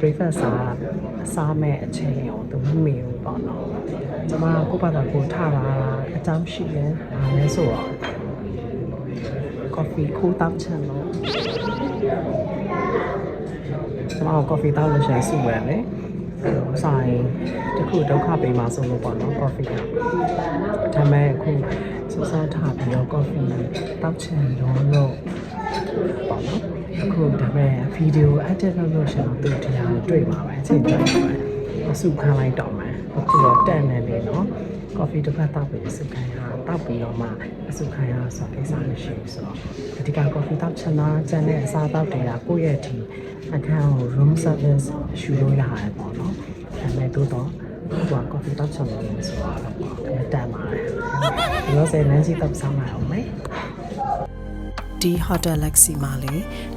breakfast စားစားမဲ့အချိန်ကိုသူမမေဘူးပေါ့နော်ကျမကိုဘာသာကိုထလာအကြောင်းရှိတယ်ဒါလည်းဆိုတော့ coffee ခိုးတောက်ချင်လို့ကျမက coffee တောက်လို့ရှိရင်စုဝယ်မယ်ဆိုင်တခုဒုက္ခပေးမှာဆိုလို့ပေါ့နော် coffee ကဒါပေမဲ့အခုစစထားပြီးတော့ coffee တောက်ချင်တော့လို့ပေါ့နော် အခုဒါပေမဲ့ video edit လုပ်လို့ရှိရင်သူတရားတွေ့မှာပဲအချိန်ကြာမှာပဲအစုခံလိုက်တော့မယ်အခုတော့တက်နေလေနော် coffee တစ်ဖက်တောက်ပြီးအစုခံရတောက်ပြီးတော့မှအစုခံရဆိုကိစ္စမရှိဘူးဆိုတော့အဓိက coffee တောက်ချင်တာကျန်တဲ့အစားတောက်တွေကကိုယ့်ရဲ့ဒီအခန်းကို room service ယူလို့ရတယ်ပေါ့နော်ဒါပေမဲ့သို့တော့ဟိုက coffee တောက်ချင်လို့ဆိုတော့တော့တန်ပါတယ်ဒီလိုဆိုရင် Nancy တောက်ဆောင်ရအောင်မယ် ဒီ Hotel Lexi မှာလေ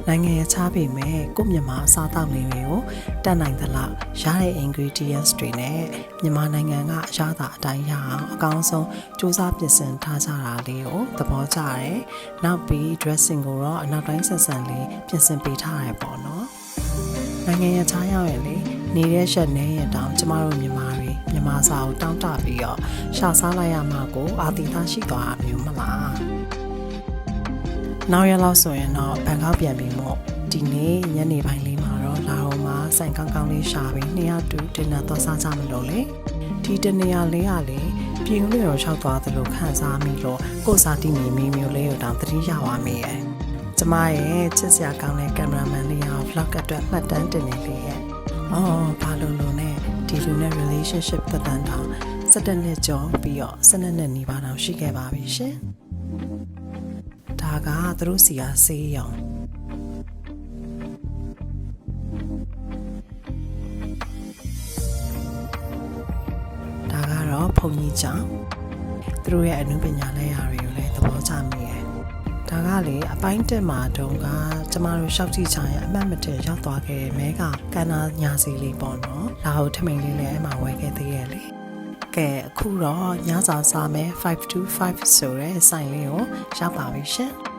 နိုင်ငံရခြားပေမဲ့ကိုယ့်မြန်မာအစားအသောက်လေးတွေကိုတတ်နိုင်သလောက်ရတဲ့ ingredients တွေနဲ့မြန်မာနိုင်ငံကအရသာအတိုင်းရအောင်အကောင်းဆုံးစူးစမ်းပြင်ဆင်ထားကြတာလေးကိုသဘောကျတယ်။နောက်ပြီး dressing ကိုတော့အနောက်တိုင်းဆက်ဆန်လေးပြင်ဆင်ပေးထားရပေါ့နော်။နိုင်ငံရခြားရောက်ရင်လေနေတဲ့ရက်နဲ့ရတောင်ကျမတို့မြန်မာတွေမြန်မာစာကိုတောင်းတပြီးတော့ရှာစားလိုက်ရမှာကိုအာတိသားရှိသွားတာမျိုးမလား။ နောက်ရက်လောက်ဆိုရင်တော့ဘန်ကောက်ပြန်ပြီးမို့ဒီနေ့ညနေပိုင်းလေးမှာတော့လာအောင်မှာဆိုင်ကောင်းကောင်းလေးရှာပြီးနှစ်ယောက်တူတင်နာတော့စားကြမလို့လေဒီတနေရာလေးကလေပြင်လို့ရောလျှောက်သွားသလိုခံစားမိလို့ကိုယ်စားတိမီမီမျိုးလေးကိုတောင်သတိရပါမိရဲ့ကျမရဲ့ချစ်စရာကောင်းတဲ့ကင်မရာမန်လေးအောင် vlog အတွက်မှတ်တမ်းတင်နေလေရဲ့အော်ဘာလို့လို့နဲ့ဒီလူနဲ့ relationship သက်တမ်းတောင်17နှစ်ကျော်ပြီးတော့12နှစ်နီးပါးတောင်ရှိခဲ့ပါပြီရှင်ဒါ ကသူတို့စီကဆေးရောင်ဒါကတော့ဘုံကြီးကြောင့်သူတို့ရဲ့အနုပညာလက်ရာတွေကိုလည်းသဘောကျမိတယ်ဒါကလေအပိုင်းတက်မှာတုန်းကကျမတို့ရှောက်ကြည့်ချင်အမှတ်မတည့်ရောက်သွားခဲ့တဲ့မဲကကန္နာညာစီလေးပေါ့နော်လာဟုတ်ထမိန်လေးလည်းအမှဝယ်ခဲ့သေးရဲ့လေကဲအခုတော့ညစာစားမယ်525ဆိုတဲ့ဆိုင်လေးကိုရောက်ပါပြီရှင်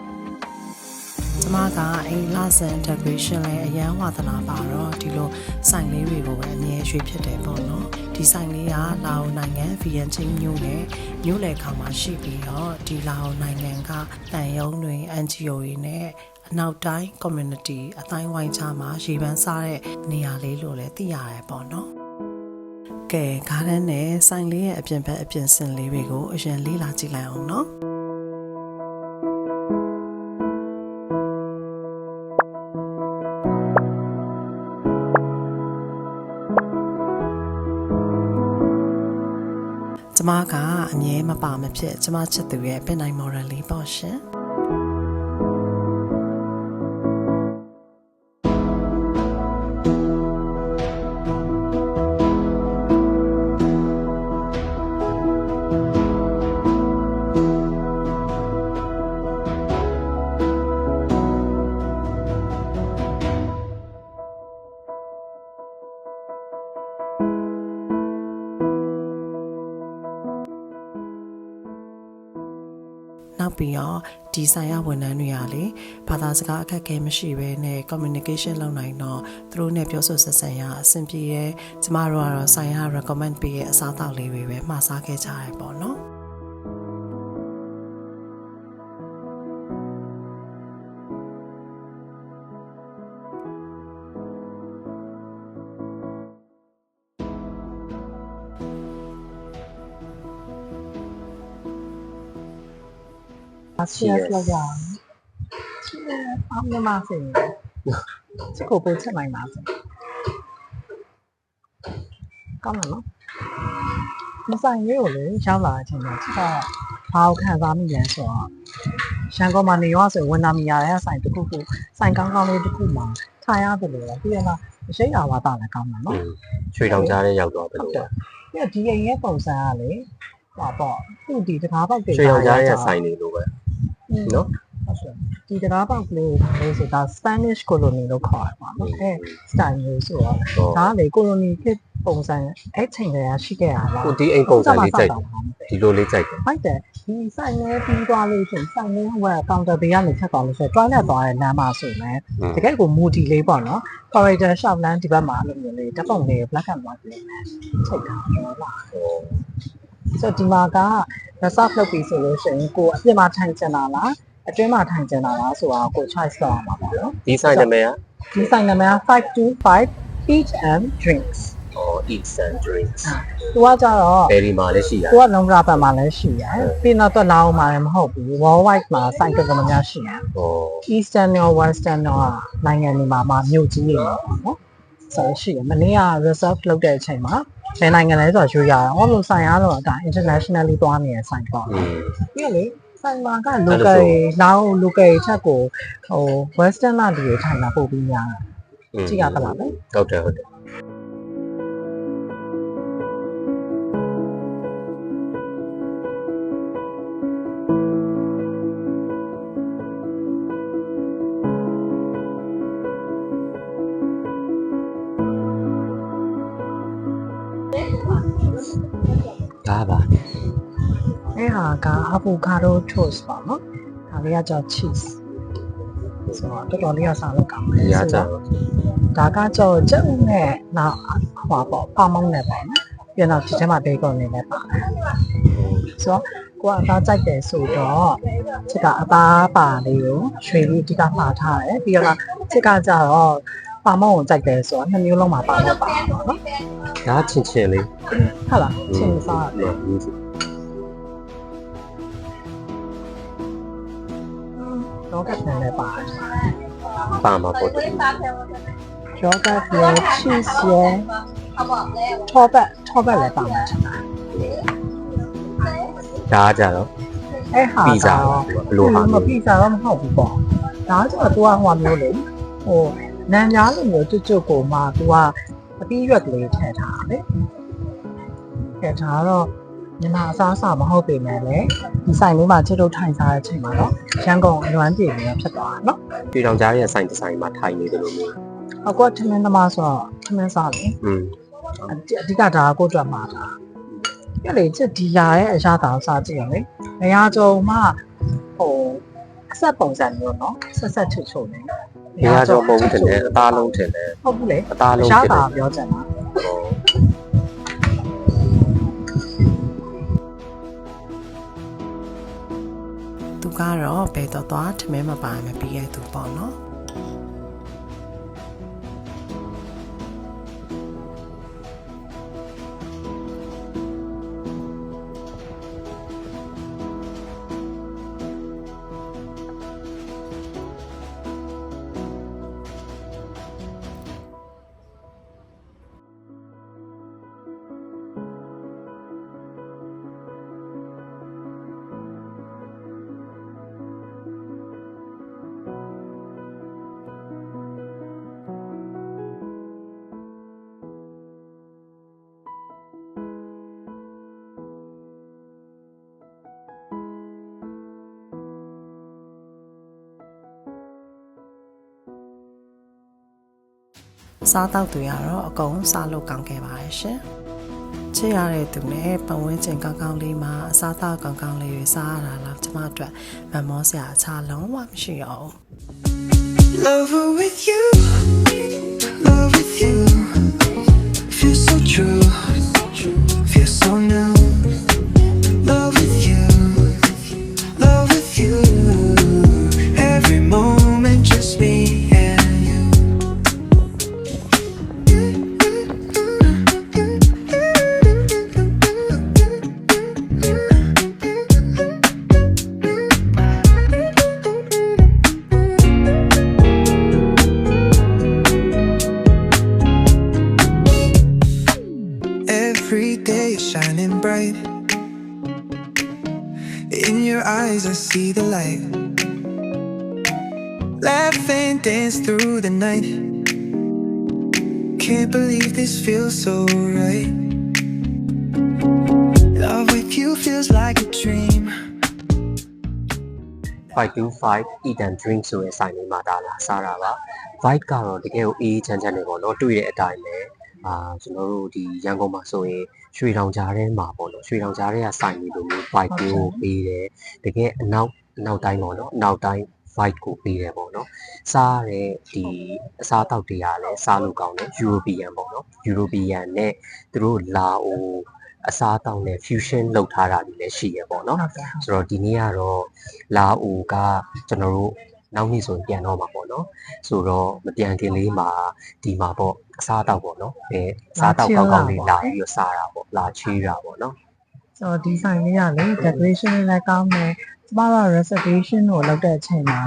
ကျမကအိမ်လာဆန် integration လဲအရန်ဝါသနာပါတော့ဒီလိုဆိုင်လေးတွေကိုပဲအမြဲရွှေဖြစ်တယ်ပေါ့နော်ဒီဆိုင်လေးကလာအိုနိုင်ငံဗီယန်ချင်းမြို့နယ်မြို့လယ်ခေါင်မှာရှိပြီးတော့ဒီလာအိုနိုင်ငံကတန်ယုံတွေ NGO တွေနဲ့အနောက်တိုင်း community အတိုင်းဝိုင်းချမှာရေပန်းစားတဲ့နေရာလေးလို့လည်းသိရတယ်ပေါ့နော်ကဲဂါးဒန်နဲ့ဆိုင်လေးရဲ့အပြင်ဘက်အပြင်စင်လေးတွေကိုအရင်လေးလာကြည့်လိုက်အောင်နော် ကျမကအမြဲမပါမဖြစ်ကျမချစ်သူရဲ့ပင်နိုင်မော်ရယ်လေးပေါ့ရှင် ဒီဆိုင်ရဝန်ထမ်းတွေကလေဘာသာစကားအခက်အခဲမရှိဘဲနဲ့ communication လုပ်နိုင်တော့သူတို့နဲ့ပြောဆိုဆက်ဆံရအဆင်ပြေတယ်ကျမတို့ကတော့ဆိုင်ရ recommend ပေးရဲ့အစားအသောက်လေးတွေပဲမှာစားခဲ့ကြရပေါ့နော် Cheers လောက်ရအောင်။ Cheers အောင်မြမစေ။ချက်ကိုပို့ချက်နိုင်ပါစေ။ကောင်းတယ်နော်။မဆိုင်လေးကိုလေရောက်လာတဲ့အချိန်မှာချက်တော့ဘာကိုခံစားမိလဲဆိုတော့ရန်ကုန်မှာနေရောဆိုဝင်လာမိရတဲ့ဆိုင်တစ်ခုခုဆိုင်ကောင်းကောင်းလေးတစ်ခုမှာထိုင်ရတယ်လို့ပြီးရမှာရှိတ်အာဝါဒလည်းကောင်းတယ်နော်ရွှေတောင်ကြားထဲရောက်သွားတယ်ဟုတ်လို့တယ်ပြီးတော့ဒီအိမ်ရဲ့ပုံစံကလေဟောပေါ့သူ့ဒီတကားပေါက်တွေရွှေတောင်ကြားရဲ့ဆိုင်နေလို့ပဲ နော်ဟုတ်တယ်ဒီတကားပေါက်လေးကိုလို့ဆိုတာ Spanish colony လို့ခေါ်ရပါတော့အဲ style မျိုးဆိုတော့ဟောဒါကလေ colony ဖြစ်ပုံစံအဲ့ချိန်ကလေးရှိခဲ့ရလားဟိုဒီအိမ်ပုံစံလေးကြိုက်တယ်ဒီလိုလေးကြိုက်တယ်ဟုတ်တယ်ဒီဆိုင်နေပြီးသွားလို့ရှိရင်ဆိုင်နေဟိုကကောင်တာဘေးကနေဖြတ်သွားလို့ဆိုတော့ toilet သွားတဲ့လမ်းမှာဆိုရင်တကယ်ကို moody လေးပေါ့နော် corridor shop လမ်းဒီဘက်မှာအဲ့လိုမျိုးလေးတက်ပုံလေး black and white လေးနဲ့ချိန်ထားတော့လာ ဆိုတော့ဒီမှာက reserve လုပ်ပြီးဆိုလို့ရှိရင်ကိုအပြစ်မှာထိုင်ချင်တာလားအတွင်းမှာထိုင်ချင်တာလားဆိုတာကို choice လုပ်အောင်ပါပေါ့နော်ဒီဆိုင်နာမည်ကဒီဆိုင်နာမည်က525 Eat and Drinks ဟော eat and drinks သူကကြတော့ဘယ်ဒီမှာလဲရှိရသူကလုံးရာဘက်မှာလည်းရှိရယ်ပြီးတော့တော့လောင်းမှာလည်းမဟုတ်ဘူး worldwide မှာဆိုင်ကကမများရှိရယ်ဟော Eastern ရော Western ရောနိုင်ငံတွေမှာမှာမြို့ကြီးတွေပေါ့နော် ဆိုတော့ရှိရယ်မနေ့က reserve လုပ်တဲ့အချိန်မှာဘယ်နိုင်ငံလဲဆိုတော့ယူရတယ်။အော်လို့ဆိုင်ရတော့ဒါ internationally သွားနေတဲ့ဆိုင်ပေါ့อืม။ပြီးရလေဆိုင်မှာက local လောင်း local ချက်ကိုဟို western လာတွေထိုင်တာပို့ပြီးများတာ။ကြည့်ရသလားပဲဟုတ်တယ်ဟုတ်တယ် အဲဟာက avocado toast ပေါ့နော်။ဒါလေးကကြော cheese ဆိုတော့တော်တော်လေးကစားလို့ကောင်းတယ်ရကြဒါကကြောကျုပ်နဲ့နောက်ဟွာပေါ့ပါမောင်းနဲ့ပေါ့နော်ပြန်တော့ဒီထဲမှာဘေးကွန်နေလည်းပါတယ်ဆိုတော့ကိုကအသားကြိုက်တယ်ဆိုတော့ချစ်ကအသားပါလေးကိုရွှေလေးအဓိကမှာထားတယ်ပြီးတော့ချစ်ကကြတော့ပါမောင်းကိုကြိုက်တယ်ဆိုတော့နှစ်မျိုးလုံးမှာပါတော့ပါတော့နော်ဒါချင်းချင်းလေးဟုတ်လားချင်းစားတယ် ယောဂတ်နဲ့လည်းပါတယ်ပါမှာပေါ့တယ်ယောဂတ်ရဲ့ cheese ရဲ့ထောပတ်ထောပတ်လည်းပါမှာချင်တာဒါကြတော့အဲ့ဟာပီဇာကတော့ဘလိုဟာမပီဇာတော့မဟုတ်ဘူးပေါ့ဒါကျတော့ तू ကဟိုမျိုးလေဟိုနန်းများလိုမျိုးကျွတ်ကျွတ်ကိုမှ तू ကအပြီးရွက်ကလေးထည့်ထားတယ်ထည့်ထားတော့ မြန်မာအစားအစာမဟုတ်ပေမဲ့လည်းဒီဆိုင်လေးမှာချစ်တို့ထိုင်စားတဲ့အချိန်မှာတော့ရန်ကုန်အလွမ်းပြေနေတာဖြစ်သွားတာနော်ပြည်တော်ကြားရဲ့ဆိုင်တစ်ဆိုင်မှာထိုင်နေတယ်လို့မျိုးအကွက်ထမင်းသမားဆိုတော့ထမင်းစားလေอืมအဓိကဒါကိုအတွက်မှာတာပြလေချစ်ဒီလာရဲ့အရာသာစားကြည့်ရမယ်။မရကြုံမှဟိုအဆက်ပုံစံမျိုးနော်ဆက်ဆက်ချုပ်ချုပ်နေ။မရကြုံပုံတင်တယ်အသားလုံးတင်တယ်။ဟုတ်ဘူးလေ။အသားလုံးတင်တယ်။အရာသာပြောချင်တာ။ ကတော့ဘယ်တော့သွားထမင်းမပါမပြီးရဲ့သူပေါ့နော် စားတော့သူရတော့အကုန်စားလို့ကောင်းခဲ့ပါရဲ့ရှင်ချစ်ရတဲ့သူနဲ့ပတ်ဝန်းကျင်ကောင်းကောင်းလေးမှာအစားတော့ကောင်းကောင်းလေးတွေစားရတာလားကျမအတွက်မမောစရာအခြားလုံးဝမရှိရအောင် Lover with you, love with you. Feel so true, feel so new. In your eyes, I see the light. Laugh and dance through the night. Can't believe this feels so right. Love with you feels like a dream. 525 eat and drink ဆိုတဲ့ဆိုင်လေးမှာဒါလာစားတာပါ vibe ကတော့တကယ်ကိုအေးချမ်းချမ်းနေပေါ့နော်တွေ့တဲ့အတိုင်းပဲအာကျွန်တော်တို့ဒီရန်ကုန်မှာဆိုရင်ရွှေတောင်ကြားထဲမှာပေါ့နော် ရွှေတောင်ကြားထဲကစိုက်နေလို့မျိုး bike ကိုပေးတယ်တကယ်အနောက်အနောက်တိုင်းပေါ့နော်အနောက်တိုင်း vibe ကိုပေးတယ်ပေါ့နော်စားရတဲ့ဒီအစားအသောက်တွေကလည်းစားလို့ကောင်းတယ် European ပေါ့နော် European နဲ့သူတို့လာအိုအစားအသောက်နဲ့ fusion လုပ်ထားတာတွေလည်းရှိရပေါ့နော်ဟုတ်ကဲ့ဟုတ်ဆိုတော့ဒီနေ့ကတော့လာအိုကကျွန်တော်တို့နောက်နေ့ဆိုရင်ပြန်တော့မှာပေါ့နော်ဆိုတော့မပြန်ခင်လေးမှာဒီမှာပေါ့အစားအသောက်ပေါ့နော်အဲအစားအသောက်ကောင်းကောင်းလေးလာပြီးတော့စားတာပေါ့လာချေးတာပေါ့နော် ဆိုတော့ဒီဆိုင်လေးကလေ decoration လေးလည်းကောင်းတယ် ကျမတို့ reservation ကိုလုပ်တဲ့အချိန်မှာ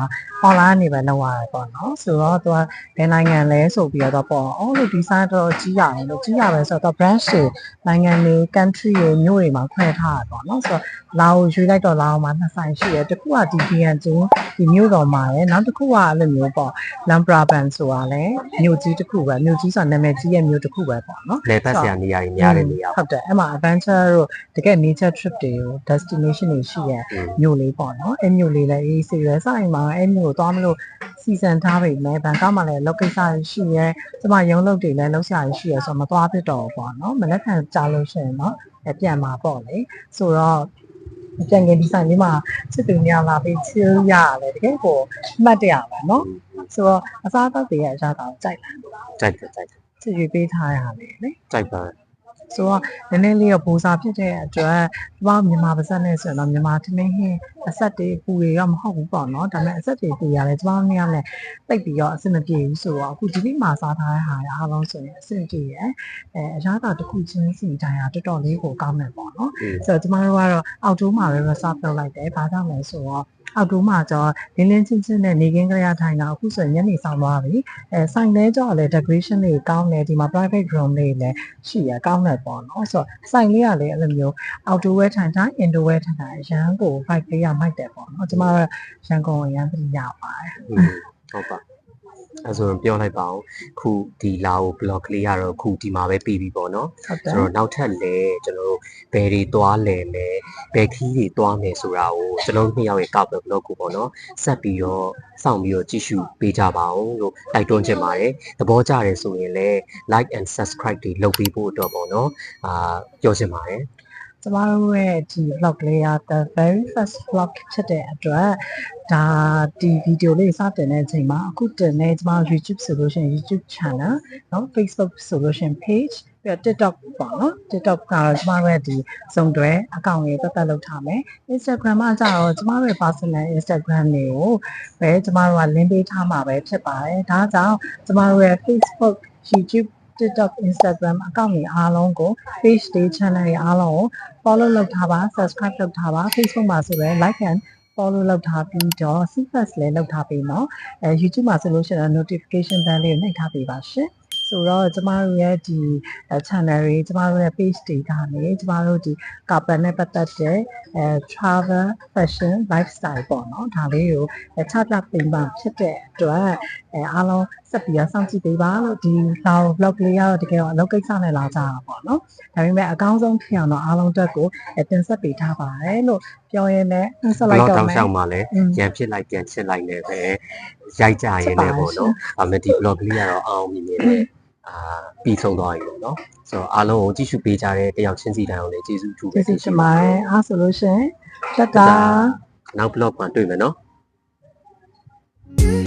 online နေပဲလုပ်ရတယ်ပေါ့နော်ဆိုတော့သူကဘယ်နိုင်ငံလဲဆိုပြီးတော့ပေါ့အော်လို့ဒီဆိုင်တော့ကြီးရတယ်လို့ကြီးရပဲဆိုတော့ branch တွေနိုင်ငံတွေ country တွေမြို့တွေမှာခွဲထားတာပေါ့နော်ဆိုတော့လာကိုရွေးလိုက်တော့လာအောင်မှာနှစ်ဆိုင်ရှိတယ်တစ်ခုကဒီ BN ကျင်းဒီမြို့တော်မှာရယ်နောက်တစ်ခုကအဲ့လိုမျိုးပေါ့ Lambra Band ဆိုတာလည်းမြို့ကြီးတစ်ခုပဲမြို့ကြီးဆိုတာနာမည်ကြီးရဲ့မြို့တစ်ခုပဲပေါ့နော်လေပတ်ဆရာနေရာကြီးများတဲ့နေရာဟုတ်တယ်အဲ့မှာ adventure တို့တကယ် nature trip တွေကို destination တွေရှိရဲ့อืมမြို့လေးပေါ့နော်အဲ့မြို့လေးလည်းအေးဆေးရယ်စရင်မှာအဲ့မြို့ကိုသွားမလို့စီစဉ်ထားပြီမယ်ဘန်ကောက်မှာလည်း location ရှိရဲကျမရုံးလုပ်တွေလည်းလုပ်ရှာရရှိရဲဆိုတော့မသွားဖြစ်တော့ဘူးပေါ့နော်မနေ့ကကြားလို့ရှိရင်တော့အဲ့ပြန်มาပေါ့လေဆိုတော့ပြန်ကင်ဒီဇိုင်းလေးမှာစစ်သူများလာပြီး chill ရရတယ်တကယ်ကိုအမှတ်တရပါနော်ဆိုတော့အစားအသောက်တွေရဲ့အစားအသောက်ကြိုက်လားကြိုက်တယ်ကြိုက်တယ်စစ်ရွေးပေးထားရတယ်လေကြိုက်ပါ ဆိုတော့နည်းနည်းလေးတော့ဘူစာဖြစ်တဲ့အတွက်ဒီမှာမြန်မာပါဇက်နဲ့ဆိုရင်တော့မြန်မာထမင်းဟင်းအဆက်တွေပူတွေတော့မဟုတ်ဘူးပေါ့နော်ဒါပေမဲ့အဆက်တွေပူရတယ်ကျမတို့နေရာနဲ့တိတ်ပြီးတော့အဆင်မပြေဘူးဆိုတော့အခုဒီနေ့မှာစားထားတဲ့ဟာရအားလုံးဆိုရင်အဆင်ပြေရယ်အဲအရာသာတစ်ခုချင်းစီတိုင်းဟာတော်တော်လေးကိုကောင်းမယ်ပေါ့နော်อืมဆိုတော့ကျမတို့ကတော့အောက်တိုးမှာပဲ reserve လုပ်လိုက်တယ်ဘာကြောင့်လဲဆိုတော့ အောက်တိုးမှာကျတော့လင်းလင်းချင်းချင်းနဲ့နေကင်းကြရထိုင်တာအခုဆိုရင်ညနေဆောင်သွားပြီအဲဆိုင်လဲကျတော့လေ decoration တွေကောင်းတယ်ဒီမှာ private room တွေလည်းရှိရကောင်းတယ်ပေါ့နော်ဆိုတော့ဆိုင်လေးကလည်းအဲ့လိုမျိုး outdoor wear ထိုင်တိုင်း indoor wear ထိုင်တိုင်းအရန်ကို vibe လေးရမိုက်တယ်ပေါ့နော်ကျမတို့ရန်ကုန်ကိုအရန်ပြရပါတယ်อืมဟုတ်ပါ အဲဆိုရင်ပြောလိုက်ပါအောင်ခုဒီလာကို blog လေးကတော့ခုဒီမှာပဲပြီးပြီပေါ့နော်ဟုတ်တယ်ဆိုတော့နောက်ထပ်လည်းကျွန်တော်တို့ဘယ်တွေသွားလဲလဲဘယ်ခီးတွေသွားမယ်ဆိုတာကိုကျွန်တော်တို့နှစ်ယောက်ရဲ့ cover blog ကိုပေါ့နော်ဆက်ပြီးတော့စောင့်ပြီးတော့ကြည့်ရှုပေးကြပါအောင်လို့တိုက်တွန်းချင်ပါတယ်သဘောကျတယ်ဆိုရင်လည်း like and subscribe တွေလုပ်ပေးဖို့အတွက်ပေါ့နော်အာပြောချင်ပါတယ် ကျမတို့ရဲ့ဒီ vlog လေးက the very first vlog ဖြစ်တဲ့အတွက်ဒါဒီ video လေးစတင်တဲ့အချိန်မှာအခုတင်နေကျမတို့ YouTube ဆိုလို့ရှိရင် YouTube channel เนาะ Facebook ဆိုလို့ရှိရင် page ပြီးတော့ TikTok ပေါ့နော် TikTok ကတော့ကျမတို့ရဲ့ဒီစုံတွဲအကောင့်လေးပတ်သက်လုပ်ထားမယ် Instagram ကကြတော့ကျမတို့ရဲ့ personal Instagram တွေကိုပဲကျမတို့က link ပေးထားမှာပဲဖြစ်ပါတယ်ဒါကြောင့်ကျမတို့ရဲ့ Facebook YouTube TikTok Instagram အကောင့်တွေအားလုံးကို page တွေ channel တွေအားလုံးကို follow လုပ်ထားပါ subscribe လုပ်ထားပါ Facebook မှာဆိုရင် like and follow လုပ်ထားပြီးတော့ sequence လည်းလုပ်ထားပေးနော်အဲ YouTube မှာဆိုလို့ရှိရင် notification bell လေးကိုနှိပ်ထားပေးပါရှင်ဆိုတော့ကျမတို့ရဲ့ဒီ channel တွေကျမတို့ရဲ့ page တွေကနေကျမတို့ဒီ carbon နဲ့ပတ်သက်တဲ့အဲ travel fashion lifestyle ပေါ့နော်ဒါလေးကိုချပြပေးမှဖြစ်တဲ့အတွက် အဲအားလုံးဆက်ပြီးတော့စောင့်ကြည့်ပေးပါလို့ဒီ vlog လေးကတော့တကယ်တော့အလုပ်ကိစ္စနဲ့လာကြတာပေါ့နော်ဒါပေမဲ့အကောင်းဆုံးဖြစ်အောင်တော့အားလုံးအတွက်ကိုအဲတင်ဆက်ပေးထားပါတယ်လို့ပြောရင်းနဲ့ဆက်လိုက် blog တော့တောင်မယ်လျှောက်မှာလည်းอืมပြန်ဖြစ်လိုက်ပြန်ချစ်လိုက်နေပဲရိုက်ကြရင်းနဲ့ပေါ့နော်အမေဒီ blog လေးကတော့အောင်မြင်နေတယ်အာပြီးဆုံးသွားပြီပေါ့နော်ဆိုတော့အားလုံးကိုကြည့်ရှုပေးကြတဲ့တယောက်ချင်းစီတိုင်းအောင်လည်းကျေးဇူးထူးပဲကျေးဇူးတင်ပါတယ်အားဆိုလို့ရှရင်တက်တာနောက် blog မှာတွေ့မယ်နော် you